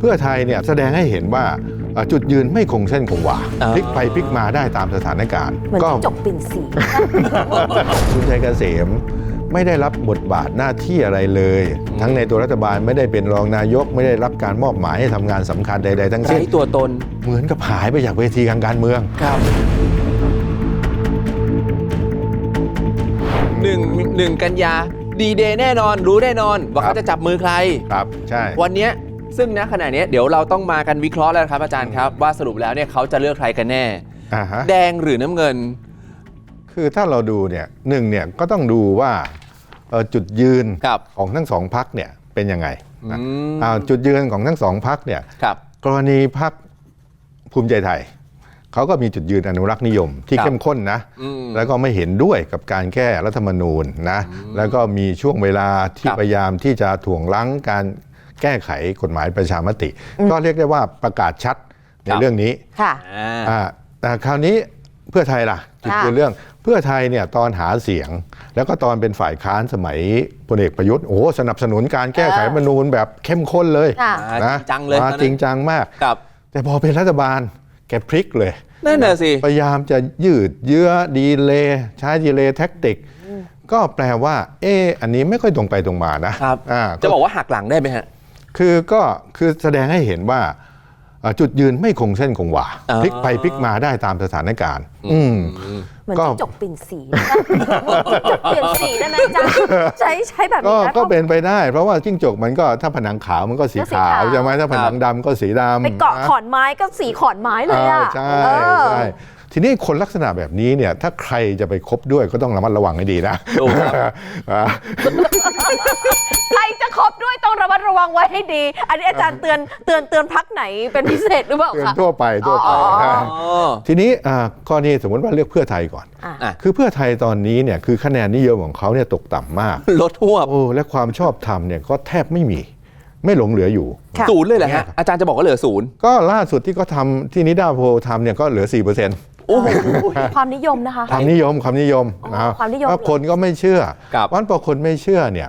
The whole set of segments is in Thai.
เพื่อไทยเนี่ยแสดงให้เห็นว่าเอ่อจุดยืนไม่คงเส้นคงวาอ่าพลิกไปพลิกมาได้ตามสถานการณ์เหมือนก็จิ้งจกปิ่นสีคุณชัยเกษมไม่ได้รับบทบาทหน้าที่อะไรเลย ทั้งในตัวรัฐบาลไม่ได้เป็นรองนายก ไม่ได้รับการมอบหมายให้ทำงานสำคัญใด ๆ ทั้งไร้สิ้นตัวตนเหมือนกับหายไปจากเวทีทางการเมืองครับหนึ่งหนึ่งกันยาดีเดย์แน่นอนรู้แน่นอนว่าครัเขาบจะจับมือใครครับใช่วันเนี้ย ซึ่งณขณะเนี้ยเดี๋ยวเราต้องมากันวิเคราะห์แล้วนะครับอาจารย์ครับ ว่าสรุปแล้วเนี่ยเขาจะเลือกใครกันแน่ อ่าฮะ แดงหรือน้ำเงิน คือถ้าเราดูเนี่ยหนึ่งเนี่ยก็ต้องดูว่าเอ่อจุดยืนครับของทั้งสองพักเนี่ยเป็นยังไงนะอืม อ่าจุดยืนของทั้งสองพักเนี่ยครับ กรณีพักภูมิใจไทย เขาก็มีจุดยืนอนุรักษ์นิยมที่ครับเข้มข้นนะ อืมแล้วก็ไม่เห็นด้วยกับการแก้รัฐธรรมนูญนะแล้วก็มีช่วงเวลาที่ครับ พยายามที่จะถ่วงล้างการ แก้ไขกฎหมายประชามติ ก็เรียกได้ว่าประกาศชัดในครับเรื่องนี้ค่ะอ่าอ่าแต่คราวนี้เพื่อไทยล่ะจุดค่ะยืนเรื่องเพื่อไทยเนี่ยตอนหาเสียง แล้วก็ตอนเป็นฝ่ายค้านสมัยพลเอกประยุทธ์โอ้โหสนับสนุนการแก้ไขรัฐธรรมนูญแบบเข้มข้นเลยค่ะอ่านะจริงจังเลยมาตอนนั้นจริงจังมากครับแต่พอเป็นรัฐบาลแกพลิกเลยนั่นน่ะสิพยายามจะยืดเยื้อดีเลย์ใช้ดีเลย์แท็กติก ก็แปลว่า เอออันนี้ไม่ค่อยตรงไปตรงมานะครับอ่าจะบอกว่าหักหลังได้ไหมฮะ คือก็คือแสดงให้เห็นว่าเอ่อจุดยืนไม่คงเส้นคงวาอ๋อ พลิกไปพลิกมาได้ตามสถานการณ์ อืม เหมือนก็ จิ้งจกปิ่นสีจิ้งจกเปลี่ยนสีได้ไหมอาจารย์ใช้ใช้แบบก็นี้นะก็เป็นไปได้ เพราะว่าจิ้งจกมันก็ถ้าผนังขาวมันก็สีก็สีขาขาววใช่ไหมถ้าผนังดำก็สีดำ ไปเกาะนะขอนไม้ก็สีขอนไม้เลยอะอ่าใช่เออ ใช่ทีนี้คนลักษณะแบบนี้เนี่ยถ้าใครจะไปคบด้วยก็ต้องระมัดระวังให้ดีนะถูกครับ อ่าใครจะคบ ด้วยต้องระมัดระวังไว้ให้ดี อันนี้อาจารย์เตือนเตือนเตือนพักไหนเป็นพิเศษหรือเปล่าเตือนคะ ทั่วไปทั่วไปอ๋อ นะอ๋อ ทีนี้อ่ากรณีสมมติว่าเลือกเพื่อไทยก่อน อะ อะ คือเพื่อไทยตอนนี้เนี่ยคือคะแนนนิยมของเขาเนี่ยตกต่ำมากลดทั่วบโอ้และความชอบธรรมเนี่ยก็แทบไม่มี ไม่หลงเหลืออยู่ ค่ะ ศูนย์เลยเหรอฮะ อาจารย์จะบอกว่าเหลือศูนย์ก็ล่าสุดที่เขาทำที่นิดาโพลทำเนี่ยก็เหลือ4%โอ้โห ความนิยมนะคะ ความนิยมความนิยมอ๋อนะความนิยม ว่าคนก็ไม่เชื่อครับ วันพอคนไม่เชื่อเนี่ย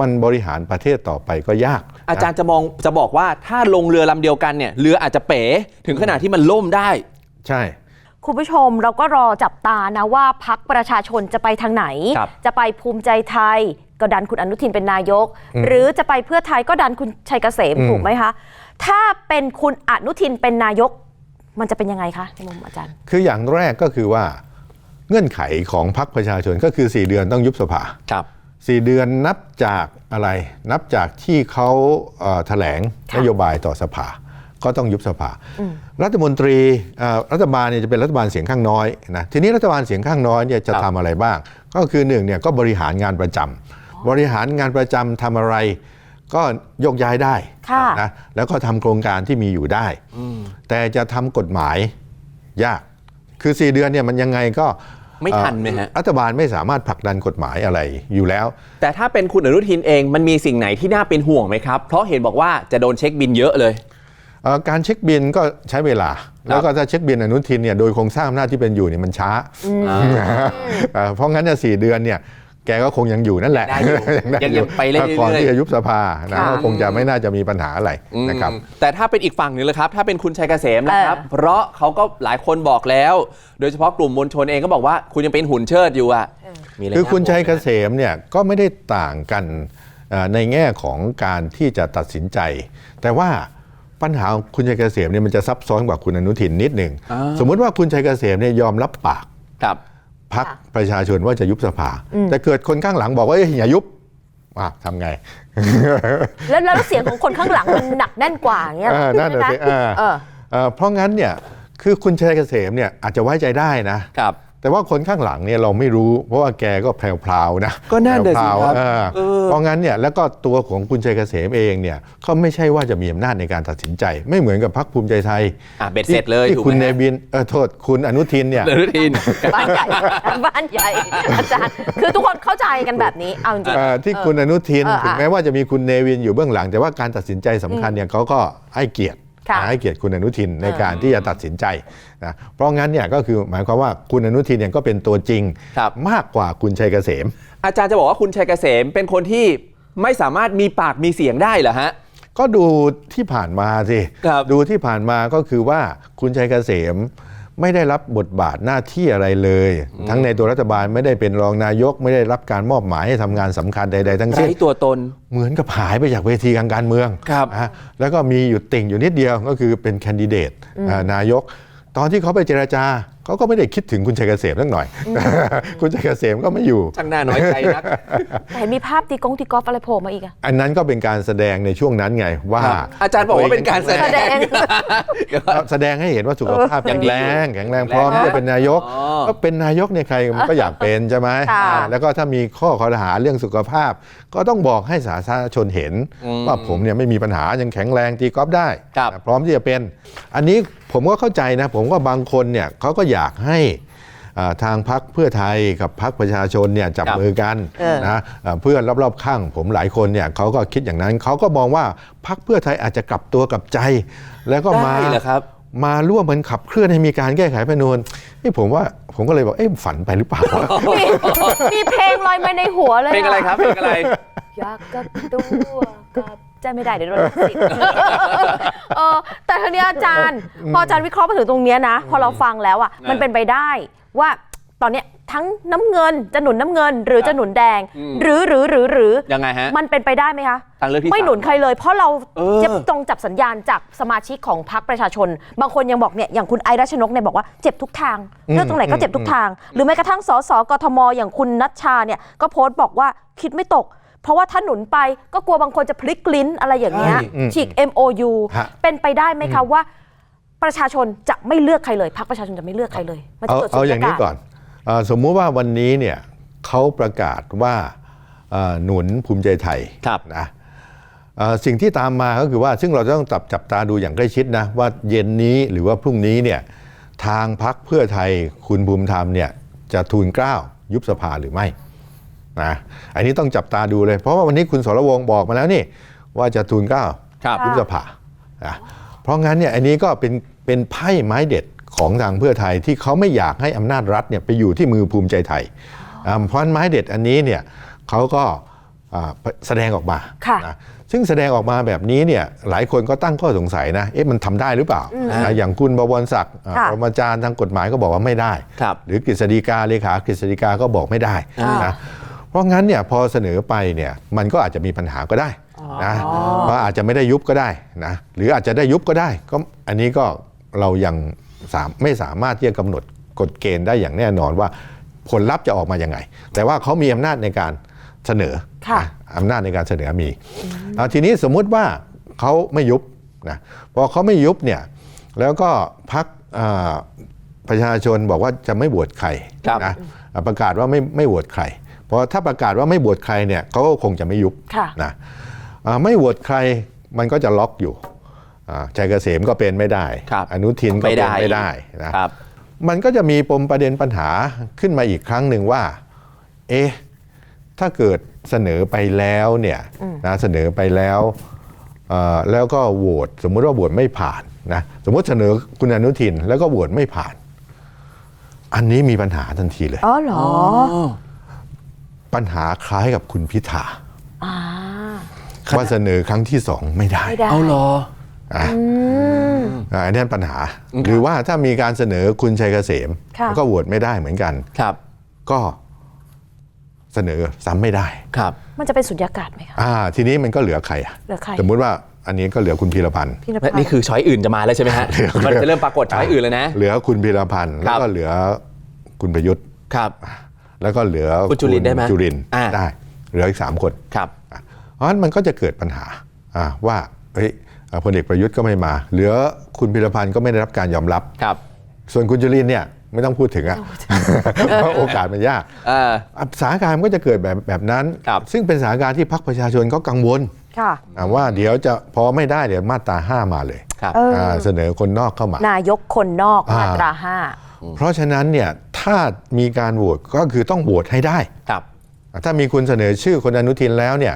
มันบริหารประเทศต่อไปก็ยากนะอาจารย์จะมองจะบอกว่าถ้าลงเรือลำเดียวกันเนี่ยเรืออาจจะเป๋ถึงขนาดที่มันล่มได้ ใช่ คุณผู้ชมเราก็รอจับตานะว่าพักประชาชนจะไปทางไหน ครับ จะไปภูมิใจไทย ก็ดันคุณอนุทินเป็นนายกอืมหรือจะไปเพื่อไทยก็ดันคุณชัยเกษมอืมถูกไหมคะ ถ้าเป็นคุณอนุทินเป็นนายก มันจะเป็นยังไงคะในมุมอาจารย์ คืออย่างแรกก็คือว่าเงื่อนไขของพรรคประชาชนก็คือ 4 เดือนต้องยุบสภา ครับ สี่เดือนนับจากอะไร นับจากที่เขาเอ่อแถลงค่ะนโยบายต่อสภา ก็ต้องยุบสภา รัฐมนตรีเอ่อรัฐบาลเนี่ยจะเป็นรัฐบาลเสียงข้างน้อยนะทีนี้รัฐบาลเสียงข้างน้อยเนี่ยจะครับทำอะไรบ้าง ก็คือหนึ่งเนี่ยก็บริหารงานประจำบริหารงานประจำทำอะไร ก็ยกย้ายได้ค่ะ นะแล้วก็ทำโครงการที่มีอยู่ได้ แต่จะทำกฎหมายยาก คือ 4 เดือนเนี่ยมันยังไงก็ ไม่ทันไหมฮะเอ่อรัฐบาลไม่สามารถผลักดันกฎหมายอะไรอยู่แล้ว แต่ถ้าเป็นคุณอนุทินเองมันมีสิ่งไหนที่น่าเป็นห่วงไหมครับ เพราะเห็นบอกว่าจะโดนเช็คบินเยอะเลยเอ่อการเช็คบินก็ใช้เวลา แล้วก็ถ้าเช็คบินอนุทินเนี่ยโดยโครงสร้างอำนาจที่เป็นอยู่เนี่ยมันช้าเอ่อเพราะงั้นเนี่ยสี่เดือนเนี่ย แกก็คงยังอยู่นั่นแหละได้อยู่ด้ยังยังไปเรื่อยๆ ก่อนที่จะยุบสภานะค่ะ ก็คงจะไม่น่าจะมีปัญหาอะไรนะครับ อืมแต่ถ้าเป็นอีกฝั่งหนึ่งเลยครับ ถ้าเป็นคุณชัยเกษมนะครับ เออ เพราะเขาก็หลายคนบอกแล้ว โดยเฉพาะกลุ่มมวลชนเองก็บอกว่าคุณยังเป็นหุ่นเชิดอยู่อะมีะไรคือคุณน่าชัยห่วงเกไหมษมเนี่ยก็ไม่ได้ต่างกันเอ่อในแง่ของการที่จะตัดสินใจ แต่ว่าปัญหาของคุณชัยเกษมเนี่ยมันจะซับซ้อนกว่าคุณอนุทินนิดหนึ่งอ่าสมมุติว่าคุณชัยเกษมเนี่ยยอมรับปาก ครับ พักค่ะประชาชนว่าจะยุบสภาอืมแต่เกิดคนข้างหลังบอกว่าเอ้ยอย่ายุบอะทำไง แล้วแล้วเสียงของคนข้างหลังมันหนักแน่นกว่าอย่างเงี้ยเหรอเออนั่นน่ะใช่สิไหมเออเออเอ่อเพราะงั้นเนี่ยคือคุณชัยเกษมเนี่ยอาจจะไว้ใจได้นะครับ แต่ว่าคนข้างหลังเนี่ยเราไม่รู้ เพราะว่าแกก็แพรวๆนะก็นั่นน่ะสิแพวๆครับเออเออเพราะงั้นเนี่ยแล้วก็ตัวของคุณชัยเกษมเองเนี่ยเขาไม่ใช่ว่าจะมีอำนาจในการตัดสินใจ ไม่เหมือนกับพรรคภูมิใจไทยอะเบ็ดเสร็จเลยที่ถูกคุณไหเนมวินเออโทษคุณอนุทินเนี่ยอนุทินบ้านใหญ่บ้านใหญ่อาจารย์คือทุกคนเข้าใจกันแบบนี้เอาจริงเอ่อที่คุณอนุทินเออถึงอะแม้ว่าจะมีคุณเนวินอยู่เบื้องหลัง แต่ว่าการตัดสินใจสำคัญเนี่ยเขาก็ให้เกียรติค่ะนะ ให้เกียรติคุณอนุทินในเออการที่จะตัดสินใจนะเพราะงั้นเนี่ยก็คือหมายความว่าคุณอนุทินเนี่ยก็เป็นตัวจริงครับมากกว่าคุณชัยเกษม อาจารย์จะบอกว่าคุณชัยเกษมเป็นคนที่ไม่สามารถมีปากมีเสียงได้เหรอฮะก็ดูที่ผ่านมาสิครับดูที่ผ่านมาก็คือว่าคุณชัยเกษม ไม่ได้รับบทบาทหน้าที่อะไรเลย ทั้งในตัวรัฐบาลไม่ได้เป็นรองนายก ไม่ได้รับการมอบหมายให้ทำงานสำคัญใด ๆ ทั้งสิ้นไร้ตัวตนเหมือนกับหายไปจากเวทีทางการเมืองครับนะแล้วก็มีอยู่ติ่งอยู่นิดเดียวก็คือเป็นแคนดิเดตอ่านายก ตอนที่เขาไปเจราจาเขาก็ไม่ได้คิดถึงคุณชัยเกษมสักหน่อย คุณชัยเกษมก็ไม่อยู่ ช่างหน้าน้อยใจนัก แต่เห็นมีภาพตีกงตีกอล์ฟอะไรโผล่มาอีกอะอันนั้นก็เป็นการแสดงในช่วงนั้นไงว่าครับอาจารย์บอกว่าเป็นการแสแสดงเดี๋ยวแสดงให้เห็นว่าสุขภาพยัแข็งงดีแรอยู่งแข็งแรงพร้อมที่จะเป็นนายก อ๋อ ก็เป็นนายกเนี่ยใครมันก็อยากเป็นใช่ไหมค่ะอ่าแล้วก็ถ้ามีข้อขอรหาเรื่องสุขภาพ ก็ต้องบอกให้สาธารณชนเห็น ว่าผมเนี่ยไม่มีปัญหายังแข็งแรงตีกอล์ฟได้ครับพร้อมที่จะเป็น อันนี้ผมก็เข้าใจนะ ผมว่าบางคนเนี่ยเขาก็อยากให้อ่าทางพักเพื่อไทยกับพักประชาชนเนี่ยจับครับมือกันเออนะอ่าเพื่อนรอบๆข้างผมหลายคนเนี่ยเขาก็คิดอย่างนั้นเขาก็มองว่าพักเพื่อไทยอาจจะกลับตัวกลับใจ แล้วก็มาได้เหรอครับมาร่วมกันขับเคลื่อนให้มีการแก้ไขรัฐธรรมนูญนี่ผมว่าผมก็เลยบอกเอ๊ะฝันไปหรือเปล่ามีมีเพลงลอยมาในหัวเลยเพลงอะไรครับเพลงอะไรอยากกับตัวกับ ใจไม่ได้เดี๋ยวโดนลิขสิทธิ์ เออแต่ทีนี้อาจารย์ พออาจารย์วิเคราะห์มาถึงตรงเนี้ยนะ พอเราฟังแล้วอะมันเป็นไปได้ว่าตอนเนี้ยทั้งน้ำเงินจะหนุนน้ำเงิน หรือจะหนุนแดง อืม หรือหรือหรือหรือยังไงฮะมันเป็นไปได้ไหมคะ ทางเลือกที่ไม่หนุนสามใครเลย เพราะเราเออ เจ็บตรงจับสัญญาณจากสมาชิกของพรรคประชาชน บางคนยังบอกเนี่ยอย่างคุณไอรัชนกเนี่ยบอกว่าเจ็บทุกทางอืมเลือกตรงไหนก็เจ็บทุกทาง หรือแม้กระทั่งสสกทมอย่างคุณนัชชาเนี่ยก็โพสต์บอกว่าคิดไม่ตก เพราะว่าถ้าหนุนไปก็กลัวบางคนจะพลิกลิ้นอะไรอย่างเงี้ยใช่ฉีก MOU ฮะ เป็นไปได้ไหมคะว่า ประชาชนจะไม่เลือกใครเลยพรรคประชาชนจะไม่เลือกใครเลยมันจะเอาเกิดสุเอาญอย่างญานี้กาศก่อนเอ่อสมมุติว่าวันนี้เนี่ยเขาประกาศว่าเอ่อหนุนภูมิใจไทยครับ นะเอ่อสิ่งที่ตามมาก็คือว่าซึ่งเราจะต้องจับจับตาดูอย่างใกล้ชิดนะว่าเย็นนี้หรือว่าพรุ่งนี้เนี่ยทางพักเพื่อไทยคุณภูมิธรรมเนี่ยจะทูลเกล้ายุบสภาหรือไม่ นะอันนี้ต้องจับตาดูเลย เพราะว่าวันนี้คุณสรวงศ์บอกมาแล้วนี่ ว่าจะทูลเกล้าครับยุบสภานะเพราะงั้นเนี่ยอันนี้ก็เป็นเป็นไพ่ไม้เด็ดของทางเพื่อไทยที่เขาไม่อยากให้อำนาจรัฐเนี่ยไปอยู่ที่มือภูมิใจไทยอ่าเพราะฉะนั้นไม้เด็ดอันนี้เนี่ยเขาก็อ่าแสดงออกมาค่ะนะซึ่งแสดงออกมาแบบนี้เนี่ยหลายคนก็ตั้งข้อสงสัยนะ เอ๊ะมันทำได้หรือเปล่านะอย่างคุณบวรศักดิ์อ่าค่ะปรมาจารย์ทางกฎหมายก็บอกว่าไม่ได้ครับหรือกฤษฎีกาเลขากฤษฎีกาก็บอกไม่ได้อ่านนะ เพราะงั้นเนี่ยพอเสนอไปเนี่ยมันก็อาจจะมีปัญหาก็ได้นะเพราะอาจจะไม่ได้ยุบก็ได้นะหรืออาจจะได้ยุบก็ได้ก็อันนี้ก็เรายังสามไม่สามารถที่จะกำหนดกฎเกณฑ์ได้อย่างแน่นอนว่าผลลัพธ์จะออกมาอย่างไง แต่ว่าเขามีอำนาจในการเสนอค่ะนะอำนาจในการเสนอมีเอาทีนี้สมมุติว่าเขาไม่ยุบนะพอเขาไม่ยุบเนี่ยแล้วก็พักประชาชนบอกว่าจะไม่บวชใครครับนะอ่าประกาศว่าไม่ไม่โหวตใครเพ ราะถ้าประกาศว่าไม่โหวตใครเนี่ยเขาก็คงจะไม่ยุบค่ะนะอ่าไม่โหวตใครมันก็จะล็อกอยู่อ่าชัยเกษมก็เป็นไม่ได้ครับอนุทินก็ไม่เป็ได้นไม่ได้นะครับมันก็จะมีปมประเด็นปัญหาขึ้นมาอีกครั้งหนึ่งว่า เอ๊ะ ถ้าเกิดเสนอไปแล้วเนี่ยนะเสนอไปแล้วเอ่อแล้วก็โหวตสมมุติว่าโหวตไม่ผ่านนะสมมติเสนอคุณอนุทินแล้วก็โหวตไม่ผ่าน อันนี้มีปัญหาทันทีเลยอ๋อเหรอ ปัญหาคล้ายกับคุณพิธาอ่าว่าเสนอครั้งที่สองไม่ได้ ไม่ได้ เอาเหรออะอืมอะอันนี้ปัญหาอืมหรือว่าถ้ามีการเสนอคุณชัยเกษมค่ะ ก็โหวตไม่ได้เหมือนกัน ครับก็เสนอซ้ำไม่ได้ครับ มันจะเป็นสุญญากาศไหมคะ อ่าทีนี้มันก็เหลือใครอะเหลือใคร สมมุติว่าอันนี้ก็เหลือคุณพีรพันธ์ พี่นภัสนี่คือช้อยอื่นจะมาแล้วใช่ไหมฮะ มันจะเริ่มปรากฏช้อยอื่นเลยนะ เหลือคุณพีรพันธ์คแล้รัวบก็เหลือคุณประยุทธ์ ครับ แล้วก็เหลือคุณจุลินทร์ได้ไหมจุลินทร์อ่าได้เหลืออีกสามคนครับเพราะฉะนั้นมันก็จะเกิดปัญหาอ่าว่าเฮ้ยอ่าพลเอกประยุทธ์ก็ไม่มา เหลือคุณพิรพันธ์ก็ไม่ได้รับการยอมรับครับ ส่วนคุณจุลินเนี่ยไม่ต้องพูดถึงอะเพราะโอกาสมันยากเอออะสถานการณ์มันก็จะเกิดแบบแบบนั้นครับซึ่งเป็นสถานการณ์ที่พรรคประชาชนก็กังวลค่ะอะว่าเดี๋ยวจะพอไม่ได้เดี๋ยวมาตราห้ามาเลยครับเอออ่าเสนอคนนอกเข้ามา นายกคนนอกอ่ามมาตราห้า เพราะฉะนั้นเนี่ยถ้ามีการโหวตก็คือต้องโหวตให้ได้ ครับถ้ามีคุณเสนอชื่อคนอนุทินแล้วเนี่ย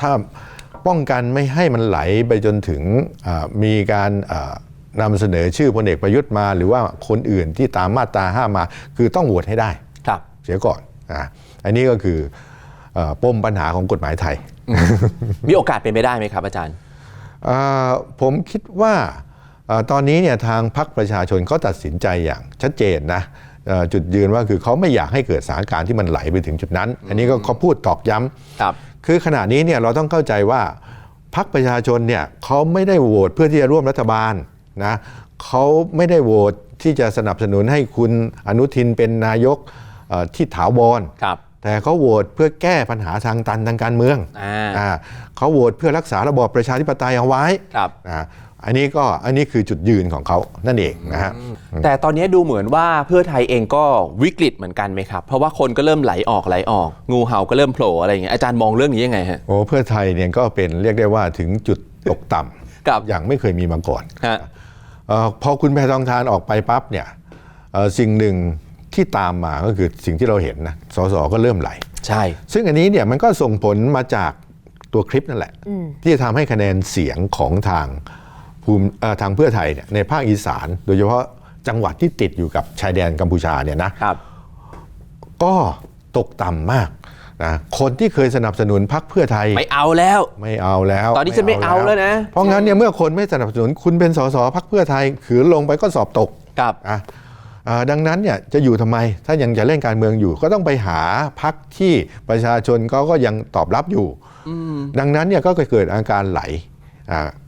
ถ้าป้องกันไม่ให้มันไหลไปจนถึงอ่ามีการอ่านำเสนอชื่อพลเอกประยุทธ์มา หรือว่าคนอื่นที่ตามมาตราห้ามา คือต้องโหวตให้ได้ ครับ เสียก่อนอะอันนี้ก็คือเอ่อปมปัญหาของกฎหมายไทย มีโอกาสเป็นไปได้ไหมครับอาจารย์อ่าผมคิดว่าอ่า ตอนนี้เนี่ยทางพรรคประชาชนเขาตัดสินใจอย่างชัดเจนนะเอ่อจุดยืนว่าคือเขาไม่อยากให้เกิดสถานการณ์ที่มันไหลไปถึงจุดนั้น อันนี้ก็เขาพูดตอกย้ำครับคือขณะนี้เนี่ยเราต้องเข้าใจว่าพรรคประชาชนเนี่ยเขาไม่ได้โหวตเพื่อที่จะร่วมรัฐบาลนะเขาไม่ได้โหวตที่จะสนับสนุนให้คุณอนุทินเป็นนายกเอ่อที่ถาวรครับแต่เขาโหวตเพื่อแก้ปัญหาทางตันทางการเมืองอ่าอ่าเขาโหวตเพื่อรักษาระบอบประชาธิปไตยเอาไว้ครับนะ อันนี้ก็อันนี้คือจุดยืนของเขานั่นเองนะฮะแต่ตอนนี้ดูเหมือนว่าเพื่อไทยเองก็วิกฤตเหมือนกันไหมครับ เพราะว่าคนก็เริ่มไหลออกไหลออก งูเห่าก็เริ่มโผล่อะไรอย่างเงี้ยอาจารย์มองเรื่องนี้ยังไงฮะโอ้เพื่อไทยเนี่ยก็เป็นเรียกได้ว่าถึงจุดตกต่ำครับอย่างไม่เคยมีมาก่อนฮะเออพอคุณแพทองทานออกไปปั๊บเนี่ยเอ่อสิ่งหนึ่งที่ตามมาก็คือสิ่งที่เราเห็นนะสสก็เริ่มไหลใช่ ซึ่งอันนี้เนี่ยมันก็ส่งผลมาจากตัวคลิปนั่นแหละ ที่จะทำให้คะแนนเสียงของทาง ภูมิเอ่อทางเพื่อไทยเนี่ยในภาคอีสาน โดยเฉพาะจังหวัดที่ติดอยู่กับชายแดนกัมพูชาเนี่ยนะครับก็ตกต่ำมากนะคนที่เคยสนับสนุนพรรคเพื่อไทยไม่เอาแล้ว ไม่เอาแล้ว ตอนนี้ฉันไม่เอาแล้วนะ เพราะงั้นเนี่ยเมื่อคนไม่สนับสนุนคุณเป็นสสพรรคเพื่อไทยขืนลงไปก็สอบตกครับอะอ่าดังนั้นเนี่ยจะอยู่ทำไมถ้ายังจะเล่นการเมืองอยู่ ก็ต้องไปหาพักที่ประชาชนเขาก็ยังตอบรับอยู่ ดังนั้นเนี่ยก็เกิดอาการไหลอ่า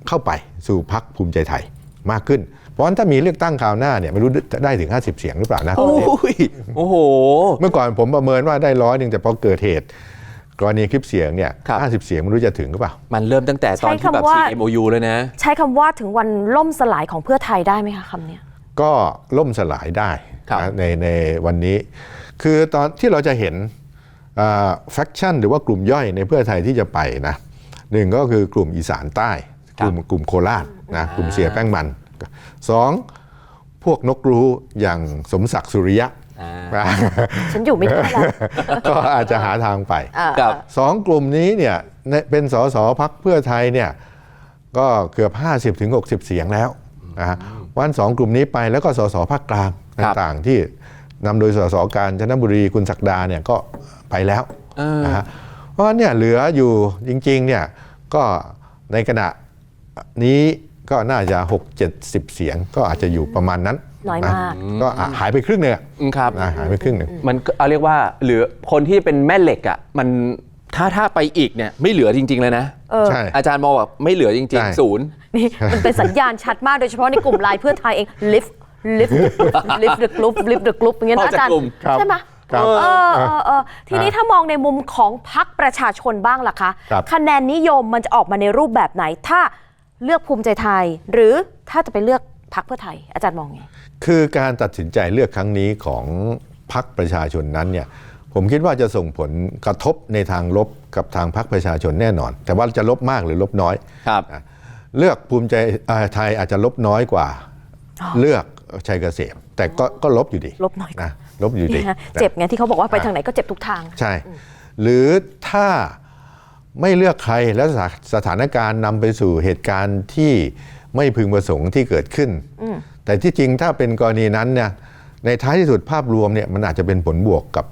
เข้าไปสู่พักภูมิใจไทยมากขึ้น เพราะฉะนั้นถ้ามีเลือกตั้งคราวหน้าเนี่ยไม่รู้จะได้ถึง 50 เสียงหรือเปล่านะโอ้ยโอ้โห เมื่อก่อนผมประเมินว่าได้ร้อยหนึ่งแต่พอเกิดเหตุกรณีคลิปเสียงเนี่ยครับห้าสิบเสียงไม่รู้จะถึงหรือเปล่า มันเริ่มตั้งแต่ตอนที่แบบใช้คำว่า CMOU เลยนะ ใช้คำว่าถึงวันล่มสลายของเพื่อไทยได้ไหมคะคำเนี้ยก็ล่มสลายได้ครับนะในในวันนี้ คือตอนที่เราจะเห็นแฟคชั่นหรือว่ากลุ่มย่อยในเพื่อไทยที่จะไปนะ หนึ่งก็คือกลุ่มอีสานใต้ กลุ่มกลุ่มโคราชนะกลุ่มเสียแป้งมันสองพวกนกรู้อย่างสมศักดิ์สุริยะอ่านะฉันอยู่ไม่ได้แล้วก็อาจจะหาทางไปอ่าครับสองกลุ่มนี้เนี่ยในเป็นสสพักเพื่อไทยเนี่ยก็เกือบ 50ถึง60เสียงแล้วนะฮะวันสองกลุ่มนี้ไปแล้วก็สสภาคกลางครับต่างๆที่นำโดยสสการจนบุรีคุณศักดาเนี่ยก็ไปแล้วเออนะฮะเพ ราะฉะนั้นเนี่ยเหลืออยู่จริงๆเนี่ยก็ในขณะนี้ก็น่าจะ 6 70 เสียงก็อาจจะอยู่ประมาณนั้นน้อยมากะก็หายไปครึ่งหนึงอะอืมครับนะหายไปครึ่งหนึ่งมันก็เอาเรียกว่าเหลือคนที่เป็นแม่เหล็กอะมันถ้าถ้าไปอีกเนี่ยไม่เหลือจริง ๆ เลยนะเออใช่อาจารย์มองแบบไม่เหลือจริงใช่ๆศูนย์นี่มันเป็นสัญญาณชัดมากโดยเฉพาะในกลุ่มไลน์เพื่อไทยเอง lift lift lift the group lift the group อย่างเงี้ยอนะอกอาจากจารย์กลุ่มครับใช่ไหม ครับ เออเออเออทีนี้ถ้ามองในมุมของพักประชาชนบ้างล่ะคะ ครับคะแนนนิยมมันจะออกมาในรูปแบบไหน ถ้าเลือกภูมิใจไทย หรือถ้าจะไปเลือกพักเพื่อไทย อาจารย์มองไง คือการตัดสินใจเลือกครั้งนี้ของพรรคประชาชนนั้นเนี่ยผมคิดว่าจะส่งผลกระทบในทางลบกับทางพรรคประชาชนแน่นอน แต่ว่าจะลบมากหรือลบน้อย ครับนะเลือกภูมิใจเอ่อไทยอาจจะลบน้อยกว่า เลือกชัยเกษม แต่ก็ก็ลบอยู่ดีลบน้อยกว่า นะ ลบอยู่ดีเนี่ยเจ็บไงที่เขาบอกว่าไปทางไหนก็เจ็บทุกทาง ใช่ หรือถ้าไม่เลือกใครแล้วสถาสถานการณ์นำไปสู่เหตุการณ์ที่ไม่พึงประสงค์ที่เกิดขึ้น แต่ที่จริงถ้าเป็นกรณีนั้นเนี่ยในท้ายที่สุดภาพรวมเนี่ยมันอาจจะเป็นผลบวกกับ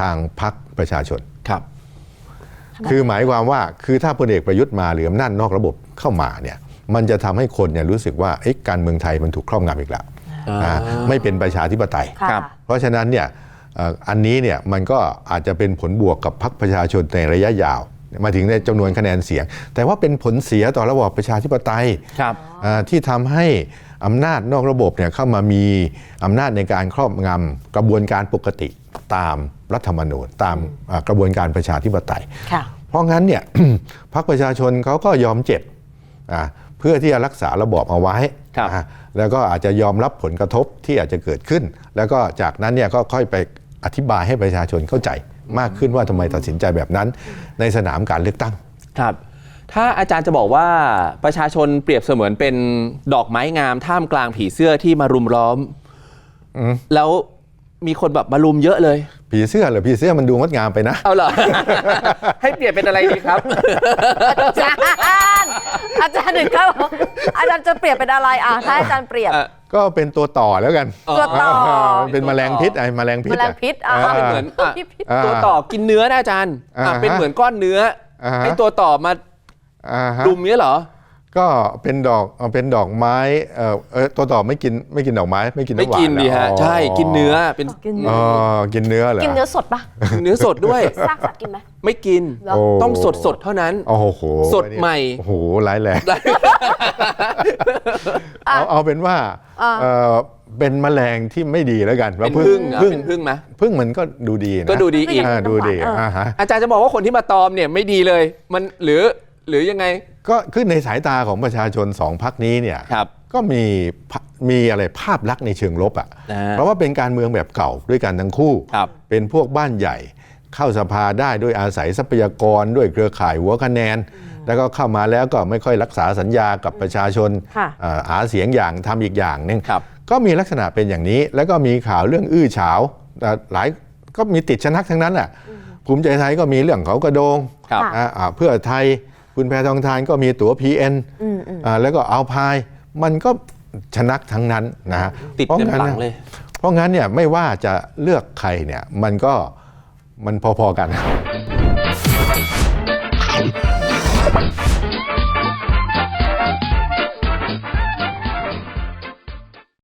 ทางพรรคประชาชนครับ คือหมายความว่าคือถ้าพลเอกประยุทธ์มาหรืออำนาจนอกระบบเข้ามาเนี่ยมันจะทำให้คนเนี่ยรู้สึกว่าเอ๊ะการเมืองไทยมันถูกครอบงำอีกแล้วอ่าอ่า ไม่เป็นประชาธิปไตยค่ะครับ เพราะฉะนั้นเนี่ยเอ่ออันนี้เนี่ยมันก็อาจจะเป็นผลบวกกับพรรคประชาชนในระยะยาว มาถึงในจำนวนคะแนนเสียง แต่ว่าเป็นผลเสียต่อระบอบประชาธิปไตย ครับ อ่าที่ทำให้อำนาจนอกระบบเนี่ยเข้ามามีอำนาจในการครอบงำกระบวนการปกติตามรัฐธรรมนูญตามอ่ากระบวนการประชาธิปไตย ค่ะ เพราะงั้นเนี่ย พรรคประชาชนเขาก็ยอมเจ็บอ่า เพื่อที่จะรักษาระบอบเอาไว้ครับอ่าแล้วก็อาจจะยอมรับผลกระทบที่อาจจะเกิดขึ้น แล้วก็จากนั้นเนี่ยก็ค่อยไปอธิบายให้ประชาชนเข้าใจมากขึ้นว่าทำไมตัดสินใจแบบนั้น ในสนามการเลือกตั้ง ครับ ถ้าอาจารย์จะบอกว่าประชาชนเปรียบเสมือนเป็นดอกไม้งามท่ามกลางผีเสื้อที่มารุมล้อม แล้วมีคนแบบมารุมเยอะเลย ผีเสื้อเหรือผีเสื้อมันดูงดงามไปนะ เอาเหรอ ให้เปลี่ยนเป็นอะไรดีครับ อาจารย์อาจารย์หนึ่งครับอาจารย์จะเปรียบเป็นอะไรอะถ้าอาจารย์เปรียบเอ่อก็เป็นตัวต่อแล้วกันตัวต่อ มันเป็นแมลงพิษไอ้แมลงพิษแมลงพิษอะาเป็นเหมือนอะพิษพิษอ่าตัวต่อกินเนื้อนะอาจารย์อะอ่าฮะเป็นเหมือนก้อนเนื้ออาฮะให้ตัวต่อมาอ่าฮะรุมเนี้ยเหรอ ก็เป็นดอกเอ่อเป็นดอกไม้เออเออตัวต่อไม่กินไม่กินดอกไม้ ไม่กินไม่น้ำหวานกินดีฮะเหรอใช่กินเนื้อเป็นกินอ๋อกินเนื้อเหรอ กินเนื้อสดปะเนื้อสดด้วย ซากสัตว์กินไหม ไม่กินเหรอโอ้ ต้องสดสดๆเท่านั้น โอ้โหสดใหม่ โอ้โหร้ายแรงเอาเอาเป็นว่าอะ เออเป็นแมลงที่ไม่ดีแล้วกันเป็นว่าพึ่งเหรอพึ่งเป็นพึ่งไหมพึ่งมันก็ดูดีนะก็ดูดีอีก อ่าดูดีเอออ่อ่าฮะอาจารย์จะบอกว่าคนที่มาตอมเนี่ยไม่ดีเลย มันหรือหรือยังไง ก็ขึ้นในสายตาของประชาชนสองพักนี้เนี่ยครับ ก็มีภามีอะไรภาพลักษณ์ในเชิงลบอะอ่าเพราะว่าเป็นการเมืองแบบเก่าด้วยกันทั้งคู่ ครับ เป็นพวกบ้านใหญ่ เข้าสภาได้ด้วยอาศัยทรัพยากรด้วยเครือข่ายหัวคะแนน แล้วก็เข้ามาแล้วก็ไม่ค่อยรักษาสัญญากับประชาชนค่ะ อ่าหาเสียงอย่างทำอีกอย่างหนึงครับ ก็มีลักษณะเป็นอย่างนี้ แล้วก็มีข่าวเรื่องอื้อฉาวอ่าหลายก็มีติดชนักทั้งนั้นแหละภูมิใจไทยก็มีเรื่องเขากระโดงครับ อ่าอ่าเพื่อไทย คุณแพทองทานก็มีตั๋ว PN อืมอืมอ่าแล้วก็เอาพาย มันก็ชนักทั้งนั้นนะฮะติดพราะเต็มงั้นหลังนี่เลย เพราะงั้นเนี่ยไม่ว่าจะเลือกใครเนี่ยมันก็มันพอๆกัน